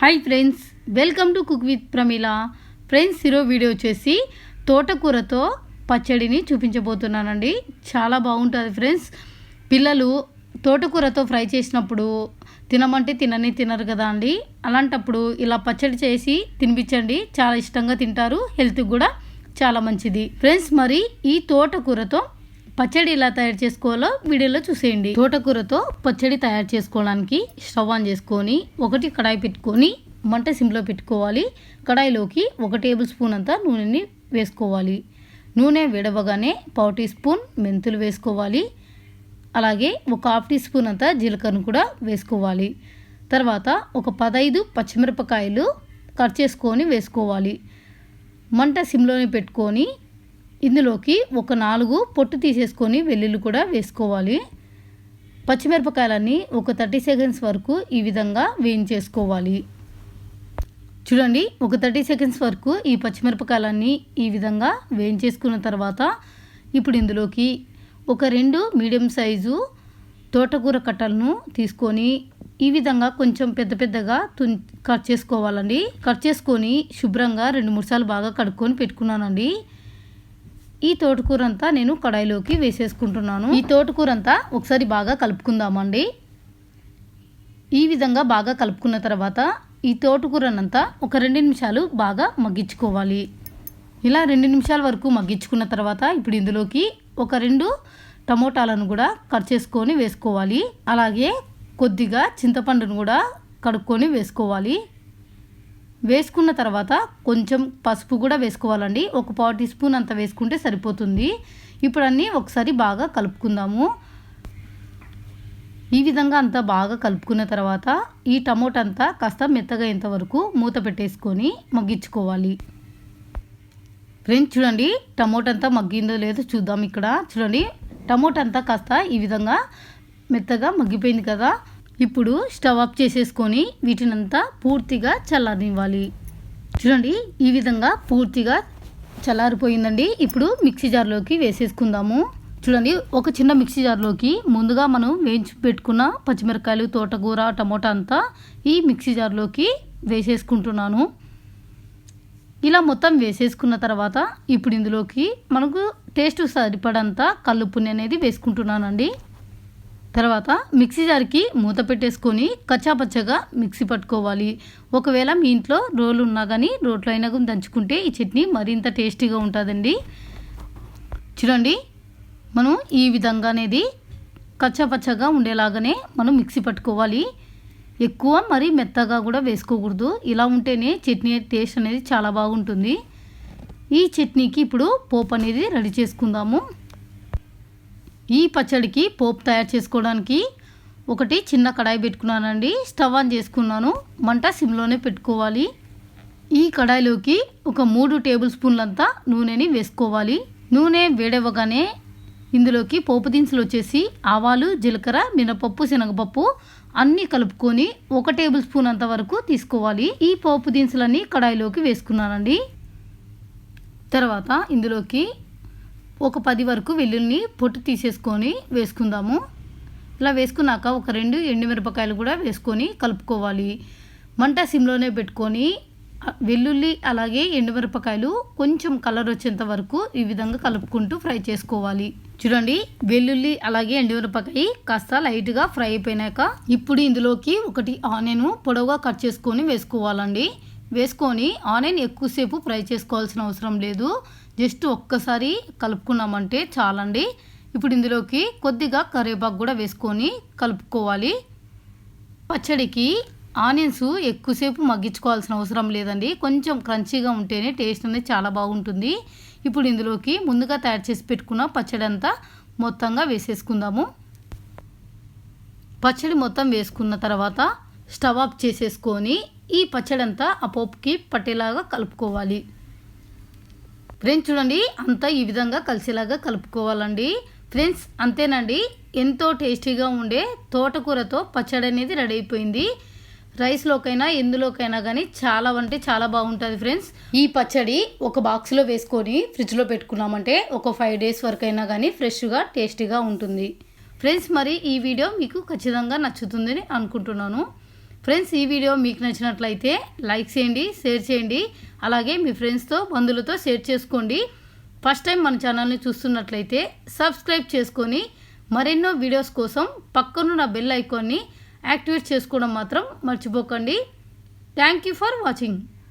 Hi friends welcome to cook with Pramila. Friends ఈరోజు video వచ్చేసి తోటకూరతో పచ్చడిని చూపించబోతున్నానండి. చాలా బాగుంటుంది ఫ్రెండ్స్. పిల్లలు తోటకూరతో ఫ్రై చేసినప్పుడు తినమంటే తినని తినరు కదా అండి. అలాంటప్పుడు ఇలా పచ్చడి చేసి తినిపించండి. చాలా ఇష్టంగా తింటారు. హెల్త్కి కూడా చాలా మంచిది. ఫ్రెండ్స్ మరి ఈ తోటకూరతో పచ్చడి ఎలా తయారు చేసుకోవాలో వీడియోలో చూసేయండి. తోటకూరతో పచ్చడి తయారు చేసుకోవడానికి స్టవ్ ఆన్ చేసుకొని ఒకటి కడాయి పెట్టుకొని మంట సిమ్లో పెట్టుకోవాలి. కడాయిలోకి ఒక టేబుల్ స్పూన్ అంతా నూనెని వేసుకోవాలి. నూనె విడవగానే పావు టీ స్పూన్ మెంతులు వేసుకోవాలి. అలాగే ఒక హాఫ్ టీ స్పూన్ అంతా జీలకర్రను కూడా వేసుకోవాలి. తర్వాత ఒక పదైదు పచ్చిమిరపకాయలు కట్ చేసుకొని వేసుకోవాలి. మంట సిమ్లోనే పెట్టుకొని ఇందులోకి ఒక నాలుగు పొట్టు తీసేసుకొని వెల్లుల్లి కూడా వేసుకోవాలి. పచ్చిమిరపకాయలన్నీ ఒక థర్టీ సెకండ్స్ వరకు ఈ విధంగా వేయించేసుకోవాలి. చూడండి ఒక థర్టీ సెకండ్స్ వరకు ఈ పచ్చిమిరపకాయలన్నీ ఈ విధంగా వేయించేసుకున్న తర్వాత ఇప్పుడు ఇందులోకి ఒక రెండు మీడియం సైజు తోటకూర కట్టలను తీసుకొని ఈ విధంగా కొంచెం పెద్ద పెద్దగా తున్ కట్ చేసుకోవాలండి. కట్ చేసుకొని శుభ్రంగా రెండు మూడు సార్లు బాగా కడుక్కొని పెట్టుకున్నానండి. ఈ తోటకూర అంతా నేను కడాయిలోకి వేసేసుకుంటున్నాను. ఈ తోటకూర అంతా ఒకసారి బాగా కలుపుకుందామండి. ఈ విధంగా బాగా కలుపుకున్న తర్వాత ఈ తోటకూరనంతా ఒక రెండు నిమిషాలు బాగా మగ్గించుకోవాలి. ఇలా రెండు నిమిషాల వరకు మగ్గించుకున్న తర్వాత ఇప్పుడు ఇందులోకి ఒక రెండు టమోటాలను కూడా కట్ చేసుకొని వేసుకోవాలి. అలాగే కొద్దిగా చింతపండును కూడా కడుక్కొని వేసుకోవాలి. వేసుకున్న తర్వాత కొంచెం పసుపు కూడా వేసుకోవాలండి. ఒక పావు టీ స్పూన్ అంత వేసుకుంటే సరిపోతుంది. ఇప్పుడు అన్నీ ఒకసారి బాగా కలుపుకుందాము. ఈ విధంగా అంతా బాగా కలుపుకున్న తర్వాత ఈ టమోటా అంతా కాస్త మెత్తగా వరకు మూత పెట్టేసుకొని మగ్గించుకోవాలి. ఫ్రెండ్స్ చూడండి టమోటా అంతా మగ్గిందో లేదో చూద్దాం ఇక్కడ. చూడండి టమోటా అంతా కాస్త ఈ విధంగా మెత్తగా మగ్గిపోయింది కదా. ఇప్పుడు స్టవ్ ఆఫ్ చేసేసుకొని వీటినంతా పూర్తిగా చల్లారనివ్వాలి. చూడండి ఈ విధంగా పూర్తిగా చల్లారిపోయిందండి. ఇప్పుడు మిక్సీ జార్లోకి వేసేసుకుందాము. చూడండి ఒక చిన్న మిక్సీ జార్లోకి ముందుగా మనం వేయించి పెట్టుకున్న పచ్చిమిరకాయలు తోటకూర టమోటా అంతా ఈ మిక్సీ జార్లోకి వేసేసుకుంటున్నాను. ఇలా మొత్తం వేసేసుకున్న తర్వాత ఇప్పుడు ఇందులోకి మనకు టేస్ట్ సరిపడంత కల్లుపుని అనేది వేసుకుంటున్నానండి. తర్వాత మిక్సీ జార్కి మూత పెట్టేసుకొని కచ్చాపచ్చగా మిక్సీ పట్టుకోవాలి. ఒకవేళ మీ ఇంట్లో రోలు ఉన్నా కానీ రోట్లో అయినా కానీ దంచుకుంటే ఈ చట్నీ మరింత టేస్టీగా ఉంటుందండి. చూడండి మనం ఈ విధంగా అనేది కచ్చాపచ్చగా ఉండేలాగానే మనం మిక్సీ పట్టుకోవాలి. ఎక్కువ మరి మెత్తగా కూడా వేసుకోకూడదు. ఇలా ఉంటేనే చట్నీ టేస్ట్ అనేది చాలా బాగుంటుంది. ఈ చట్నీకి ఇప్పుడు పోపు అనేది రెడీ చేసుకుందాము. ఈ పచ్చడికి పోపు తయారు చేసుకోవడానికి ఒకటి చిన్న కడాయి పెట్టుకున్నానండి. స్టవ్ ఆన్ చేసుకున్నాను. మంట సిమ్లోనే పెట్టుకోవాలి. ఈ కడాయిలోకి ఒక మూడు టేబుల్ స్పూన్లంతా నూనెని వేసుకోవాలి. నూనె వేడవగానే ఇందులోకి పోపు దినుసులు వచ్చేసి ఆవాలు జీలకర్ర మినపప్పు శనగపప్పు అన్నీ కలుపుకొని ఒక టేబుల్ స్పూన్ అంత వరకు తీసుకోవాలి. ఈ పోపు దినుసులన్నీ కడాయిలోకి వేసుకున్నానండి. తర్వాత ఇందులోకి ఒక పది వరకు వెల్లుల్ని పొట్టు తీసేసుకొని వేసుకుందాము. ఇలా వేసుకున్నాక ఒక రెండు ఎండుమిరపకాయలు కూడా వేసుకొని కలుపుకోవాలి. మంట సిమ్లోనే పెట్టుకొని వెల్లుల్లి అలాగే ఎండుమిరపకాయలు కొంచెం కలర్ వచ్చేంత వరకు ఈ విధంగా కలుపుకుంటూ ఫ్రై చేసుకోవాలి. చూడండి వెల్లుల్లి అలాగే ఎండుమిరపకాయ కాస్త లైట్గా ఫ్రై అయిపోయినాక ఇప్పుడు ఇందులోకి ఒకటి ఆనియన్ పొడవుగా కట్ చేసుకొని వేసుకోవాలండి. వేసుకొని ఆనియన్ ఎక్కువసేపు ఫ్రై చేసుకోవాల్సిన అవసరం లేదు. జస్ట్ ఒక్కసారి కలుపుకున్నామంటే చాలండి. ఇప్పుడు ఇందులోకి కొద్దిగా కరివేపాకు కూడా వేసుకొని కలుపుకోవాలి. పచ్చడికి ఆనియన్స్ ఎక్కువసేపు మగ్గించుకోవాల్సిన అవసరం లేదండి. కొంచెం క్రంచీగా ఉంటేనే టేస్ట్ అనేది చాలా బాగుంటుంది. ఇప్పుడు ఇందులోకి ముందుగా తయారు చేసి పెట్టుకున్న పచ్చడి అంతా మొత్తంగా వేసేసుకుందాము. పచ్చడి మొత్తం వేసుకున్న తర్వాత స్టవ్ ఆఫ్ చేసేసుకొని ఈ పచ్చడి అంతా ఆ పోపుకి పట్టేలాగా కలుపుకోవాలి. ఫ్రెండ్స్ చూడండి అంతా ఈ విధంగా కలిసేలాగా కలుపుకోవాలండి. ఫ్రెండ్స్ అంతేనండి ఎంతో టేస్టీగా ఉండే తోటకూరతో పచ్చడి అనేది రెడీ అయిపోయింది. రైస్లోకైనా ఎందులోకైనా కానీ చాలా అంటే చాలా బాగుంటుంది ఫ్రెండ్స్. ఈ పచ్చడి ఒక బాక్స్లో వేసుకొని ఫ్రిడ్జ్లో పెట్టుకున్నామంటే ఒక ఫైవ్ డేస్ వరకు అయినా కానీ ఫ్రెష్గా టేస్టీగా ఉంటుంది. ఫ్రెండ్స్ మరి ఈ వీడియో మీకు ఖచ్చితంగా నచ్చుతుందని అనుకుంటున్నాను. ఫ్రెండ్స్ ఈ వీడియో మీకు నచ్చినట్లయితే లైక్ చేయండి షేర్ చేయండి. అలాగే మీ ఫ్రెండ్స్తో బంధువులతో షేర్ చేసుకోండి. ఫస్ట్ టైం మన ఛానల్ని చూస్తున్నట్లయితే సబ్స్క్రైబ్ చేసుకొని మరెన్నో వీడియోస్ కోసం పక్కనున్న బెల్ ఐకాన్ని యాక్టివేట్ చేసుకోవడం మాత్రం మర్చిపోకండి. Thank you for watching.